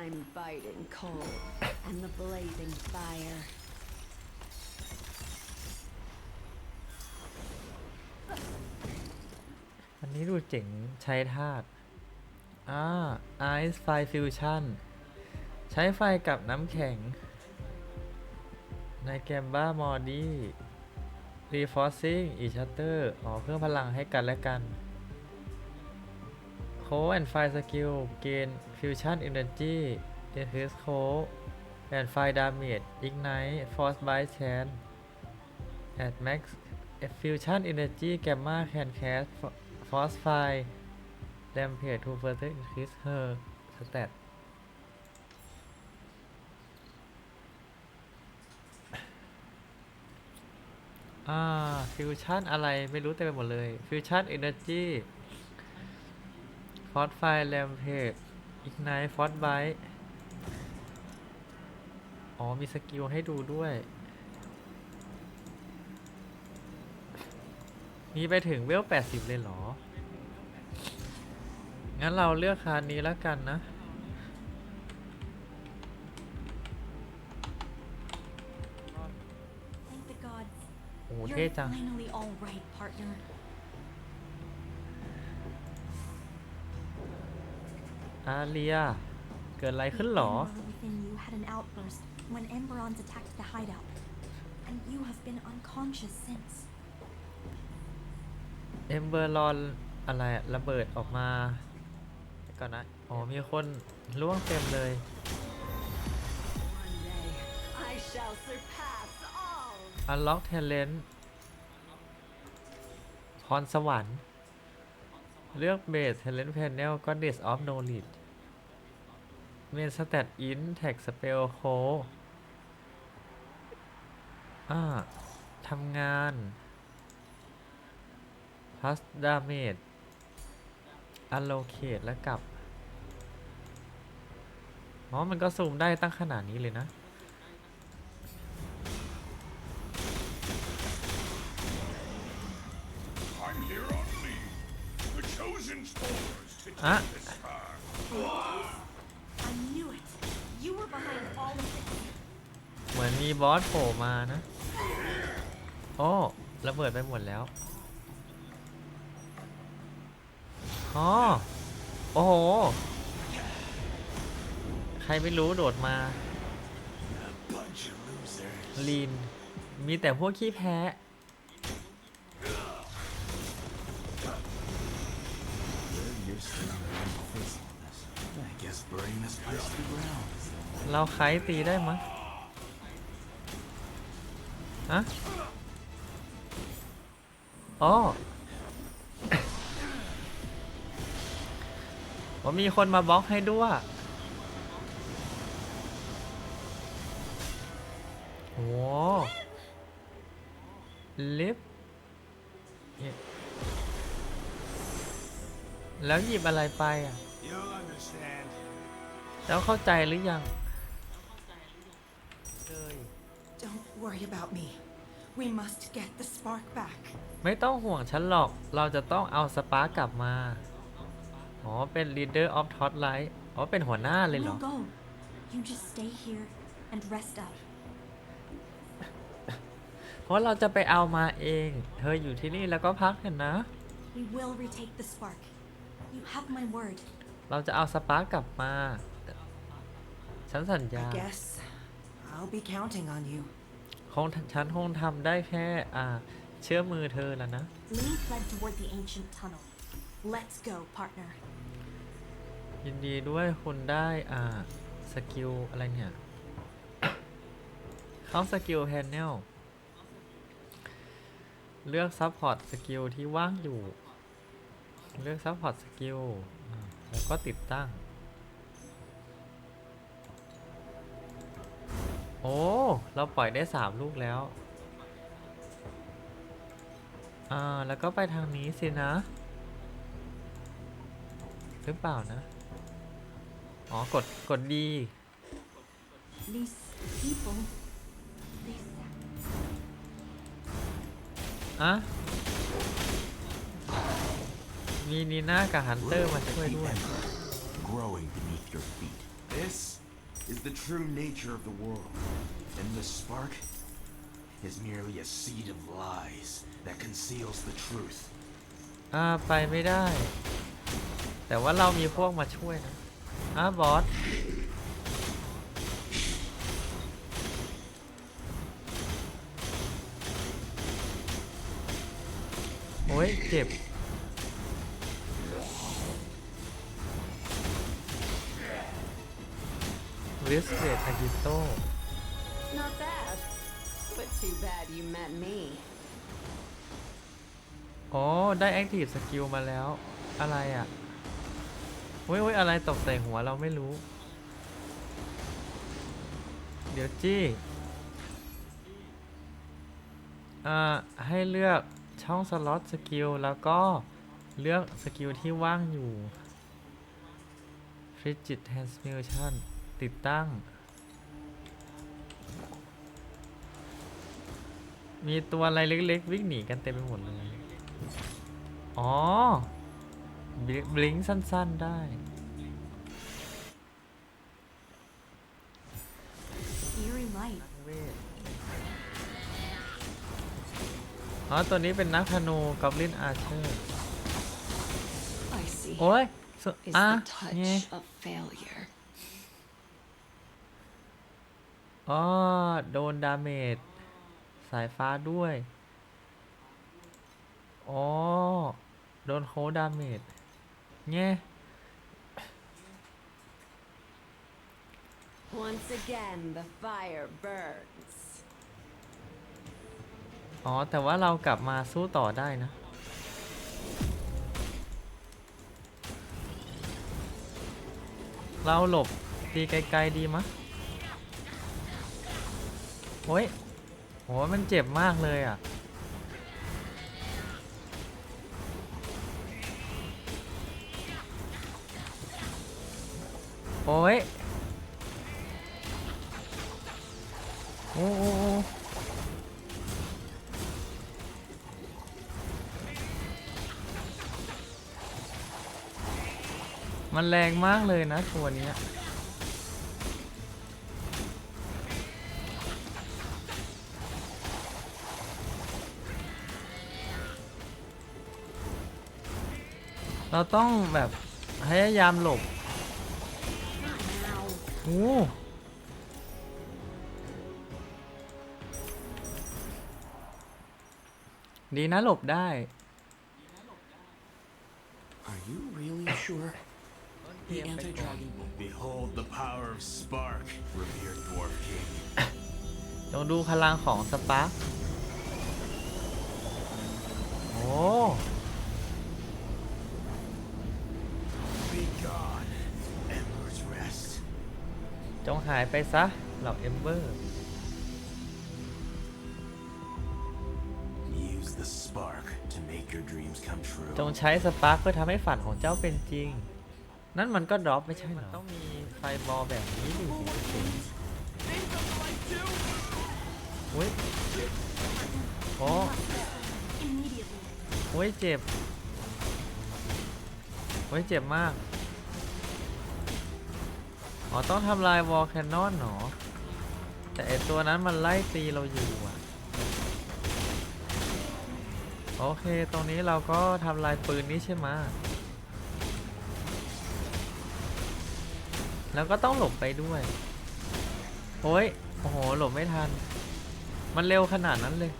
I'm biting cold and the blazing fire. อันนี้ดูเจ๋งใช้ธาตุอ่า Ice f i Fusion ใช้ไฟกับน้ำแข็ง ในแกมบ้ามอดี้ Reinforcing each other อ๋อเพิ่มพลังให้กันและกัน โคแอนไฟสกิลเกนฟิวชั่นเอเนอร์จีเอเทสโคแอนไฟดาเมจอิกไนท์ฟอสไบท์แชนแอดแม็กซ์ฟิวชั่นเอเนอร์จีแกมมาแคนแคสฟอร์สไฟแดมเพจทูเฟอร์เซอร์อินคริสเฮอร์สเตตอ่าฟิวชั่นอะไรไม่รู้เต็มไปหมดเลยฟิวชั่นเอเนอร์จี ฟอสไฟแรมเพจอีกไนฟอสไบอ๋อ มีสกิลให้ดูด้วย มีไปถึงเวล 80 เลยเหรอ งั้นเราเลือกคานนี้แล้วกันนะ Thank the gods. โอ้โห You're เท่จัง อาเลีย เกิดอะไรขึ้นหรอ The ember within you had an outburst when Emberons attacked the hideout, and you have been unconscious since. เอมเบอร์ลอนอะไรอะระเบิดออกมาเดี๋ยวก่อนนะ อ๋อ มีคนล่วงเต็มเลย One day I shall surpass all. Unlock Talent พรสวรรค์ เลือกเบส Talent Panel Goddess of Knowledge เมนสแตทอินแท็กสเปลโคอ่าทำงาน plus damage allocate แล้วกลับ อ๋อ มันก็ซูมได้ตั้งขนาดนี้เลยนะ of this. เหมือนมีบอสโผล่มานะ โอ้ระเบิดไปหมดแล้วอ๋อโอ้โห ใครไม่รู้โดดมา Bunch of losers. ลีน มีแต่พวกขี้แพ้ You're still on faithfulness. I guess burning this place to the ground is the เราไขตีได้มั้ยฮะอ๋อว่ามีคนมาบล็อกให้ด้วยโอ้ลิฟแล้วหยิบอะไรไปอะ แล้วเข้าใจหรือยังเลย Don't worry about me. We must get the spark back. ไม่ต้องห่วงฉันหรอก เราจะต้องเอาสปาร์กกลับมา อ๋อ เป็น leader of t o t light อ๋อ เป็นหัวหน้าเลยเหรอ We'll go. You just stay here and rest up. เพราะเราจะไปเอามาเอง เธออยู่ที่นี่แล้วก็พักเถอะนะ We will retake the spark. You have my word. เราจะเอาสปาร์กกลับมา ฉันสัญญา I guess I'll be counting on you. คงฉันคงทำได้แค่อ่า เชื่อมือเธอแล้วนะ Lee fled toward the ancient tunnel. Let's go, partner. ยินดีด้วยคุณได้อ่าสกิลอะไรเนี่ย เข้าสกิลแพนเนลเลือกซัพพอร์ตสกิลที่ว่างอยู่ เลือกซัพพอร์ตสกิลอ่าแล้วก็ติดตั้ง โอ้ เราปล่อยได้สามลูกแล้ว อ่า แล้วก็ไปทางนี้สินะ หรือเปล่านะ อ๋อ กด กดดี These people. They อะมีนีน่ากับฮันเตอร์มาช่วยด้วย growing beneath your feet. This is the true nature of the world, and the spark is merely a seed of lies that conceals the truth. อ่า ไปไม่ได้ แต่ว่าเรามีพวกมาช่วยนะอ่าบอส โอ้ย เจ็บ ริสเกตอากิโต Not bad. But too bad you met me. อ๋อ ได้ Active Skill มาแล้ว อะไรอะ่ะเว้ยเว้ยอะไรตกใส่หัวเราไม่รู้ เดี๋ยวจี้ อ่า ให้เลือกช่องสล็อตสกิลแล้วก็เลือกสกิลที่ว่างอยู่ Frigid Transmutation ติดตั้ง มีตัวอะไรเล็กๆ วิ่งหนีกันเต็มไปหมดเลย อ๋อบลิงก์สั้นๆได้ Eerie light. อ๋อ ตัวนี้เป็นนักธนูกอบลินอาร์เชอร์ I see. โอ้ยส Is อะ the ไง อ๋อ โดนดาเมจสายฟ้าด้วย อ๋อ โดนโคดาเมจเงี้ Once again, the fire burns. อ๋อ แต่ว่าเรากลับมาสู้ต่อได้นะ เราหลบตีไกลๆดีมะ โอ้ยโหมันเจ็บมากเลยอะ โอ้ยโอ้โอ้มันแรงมากเลยนะตัวนี้ เราต้องแบบพยายามหลบ Now. โอ้ดีนะหลบได้ Are you really sure? The anti-dragon. Behold the power of Spark, revered Dwarf King. จงดูพลังของสปาร์คโอ้ จงหายไปซะ เหล่าเอมเบอร์ Use the spark to make your dreams come true. จงใช้สปาร์คเพื่อทำให้ฝันของเจ้าเป็นจริง นั่นมันก็ดรอปไม่ใช่เหรอต้องมีไฟบอลแบบนี้ดิอุ้ยโอ้ Immediately. โอ้ยเจ็บโอ้ยเจ็บมาก อ๋อต้องทำลายวอลแคนนอนหนอแต่ไอตัวนั้นมันไล่ตีเราอยู่อะโอเค ตรงนี้เราก็ทำลายปืนนี้ใช่ไหมแล้วก็ต้องหลบไปด้วย โอ้ย โอ้โห หลบไม่ทัน มันเร็วขนาดนั้นเลย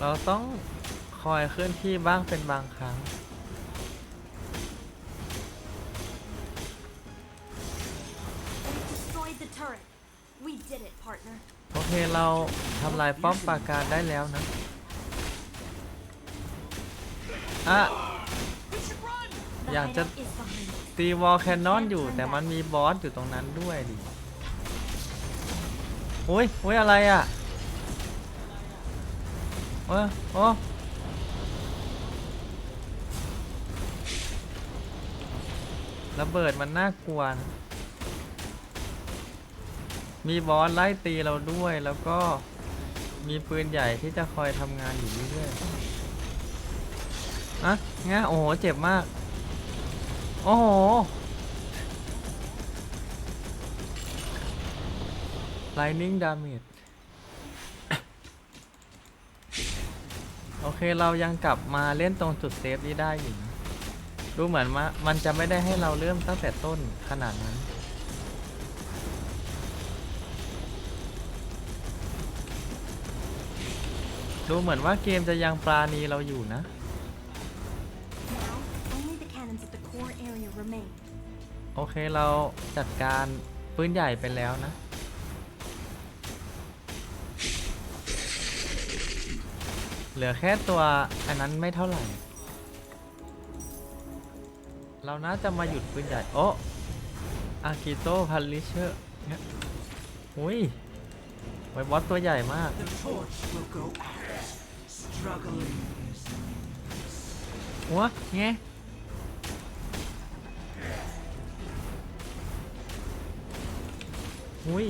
เราต้อง คอยเคลื่อนที่บ้างเป็นบางครั้ง We destroyed the turret. We did it, partner. โอเคเราทำลายป้อมปราการได้แล้วนะอะ The Yeah, hideout just- is behind us. ตีวอลแคนนอนอยู่แต่มันมีบอสอยู่ตรงนั้นด้วยดิโอ้ยโอ้ยอะไรอะเออโอ้ ระเบิดมันน่ากลัวนะมีบอสไล่ตีเราด้วยแล้วก็มีปืนใหญ่ที่จะคอยทำงานอยู่เรื่อยๆอะงะโอ้โห เจ็บมาก โอ้โห Lightning Damage โอเคเรายังกลับมาเล่นตรงจุดเซฟนี้ได้อยู่ ดูเหมือนว่ามันจะไม่ได้ให้เราเริ่มตั้งแต่ต้นขนาดนั้น ดูเหมือนว่าเกมจะยังปราณีเราอยู่นะ Now, only the cannons at the core area remain. โอเคเราจัดการปืนใหญ่ไปแล้วนะเหลือแค่ตัวอันนั้นไม่เท่าไหร่ เราน่าจะมาหยุดปืนใหญ่โอ้อากิโตพันลิเชอร์เนี่ยอุ้ยไวบอสตัวใหญ่มาก หัวไงอุ้ย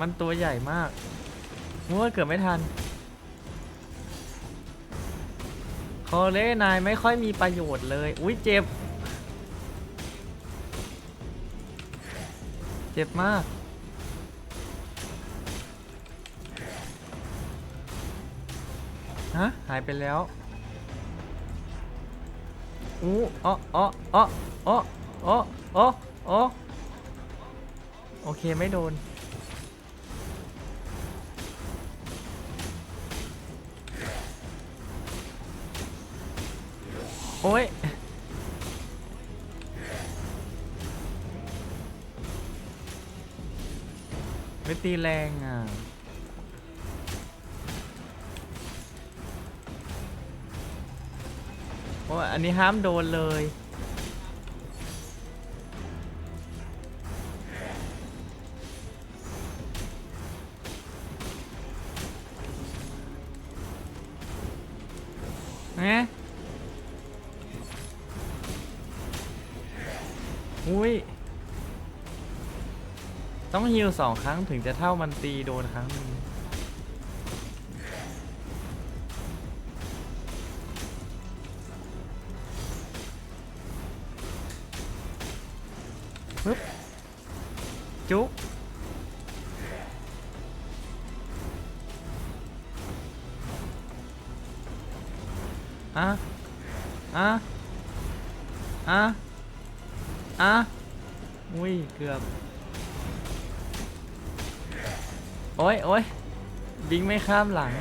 มันตัวใหญ่มากมัวเกือบไม่ทัน คอเล่นายไม่ค่อยมีประโยชน์เลย อุ้ยเจ็บ เจ็บมากฮะหายไปแล้วอู้อ๋ออ๋ออ๋ออ๋ออ๋ออ๋ออ๋อโอเคไม่โดน โอ้ยไม่ตีแรงอะโอ้ยอันนี้ห้ามโดนเลย อุ้ย ต้องฮิวสองครั้งถึงจะเท่ามันตีโดนครั้งหนึง อุ้ย เกือบ โอ้ยโอ้ยบิงไม่ข้ามหลัง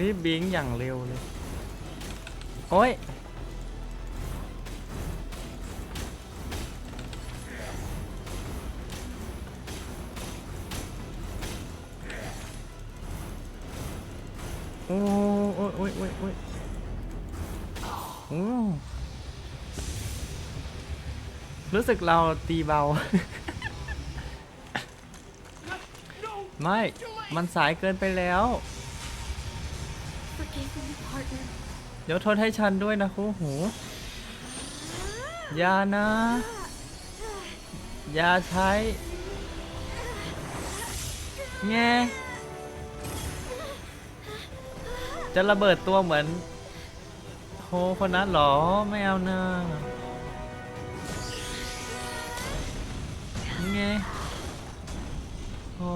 รีบบิงอย่างเร็วเลย โอ้ย โอ้โอ้ยโอ้ยโอ้ยโอ้ยโอ้รู้สึกเราตีเบา ไม่ มันสายเกินไปแล้ว เดี๋ยวโทษให้ฉันด้วยนะคู่หูอย่านะ อย่าใช้ แง จะระเบิดตัวเหมือนโฮคนนั้นหรอไม่เอานะไงโอ้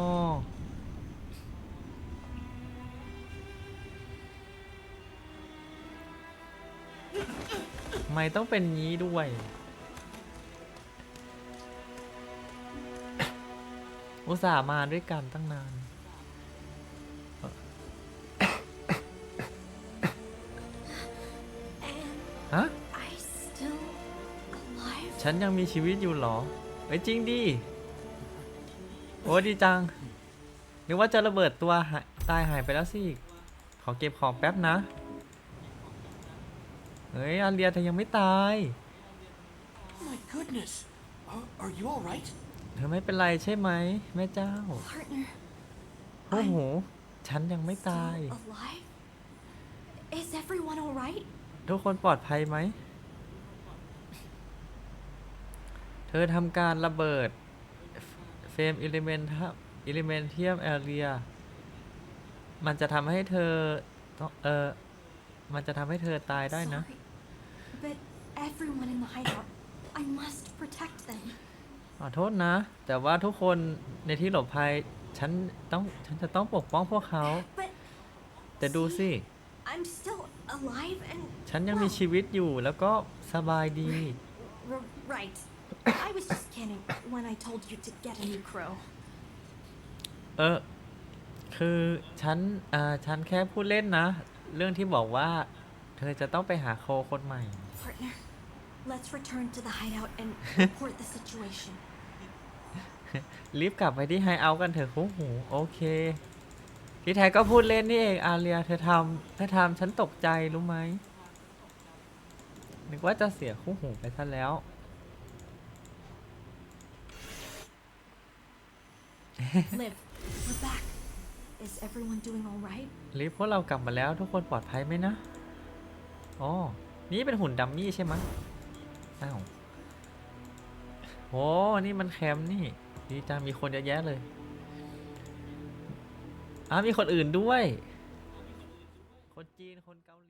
ไม่ต้องเป็นงี้ด้วยอุตส่าห์มาด้วยกันตั้งนาน ฉันยังมีชีวิตอยู่เหรอเอ้ยจริงดิ โอ้ดีจัง นึกว่าจะระเบิดตัวหายตายหายไปแล้วสิ ขอเก็บของแป๊บนะ เฮ้ยอาเรียเธอยังไม่ตาย My goodness. Are, are you all right? เธอไม่เป็นไรใช่ไหมแม่เจ้า Partner, โอ้โห ฉันยังไม่ตาย still alive? Is everyone alright? right? ทุกคนปลอดภัยไหม เธอทำการระเบิดเฟรมอิเลเมนทัอิเลเมนเทียมแอเรียมันจะทำให้เธอต้องเออมันจะทำให้เธอตายได้นะ But everyone in the hideout, I must protect them. ขอโทษนะ แต่ว่าทุกคนในที่หลบภัย ฉันต้อง ฉันจะต้องปกป้องพวกเขา But แต่ดูสิ I'm still alive and ฉันยังมี well, ชีวิตอยู่แล้วก็สบายดี r- right. I was just kidding when I told you to get a new crow. เออ คือฉันอ่าฉันแค่พูดเล่นนะ เรื่องที่บอกว่า เธอจะต้องไปหาโคคนใหม่ Partner, let's return to the hideout and report the situation. รีบกลับไปที่ไฮเอาท์กันเถอะคู่หูโอเค ที่แท้ก็พูดเล่นนี่เองอาเรีย เธอทำเธอทำฉันตกใจรู้ไหมนึกว่าจะเสียคู่หูไปซะแล้ว Liv, we're back. Is everyone doing all right? ลิฟพวกเรากลับมาแล้วทุกคนปลอดภัยไหมนะอ๋อนี่เป็นหุ่นดัมมี่ใช่ไหมอ้าวโอ้นี่มันแคมป์นี่ ดีจังมีคนเยอะแยะเลยอ้ามีคนอื่นด้วย คนจีน คนเกาหลี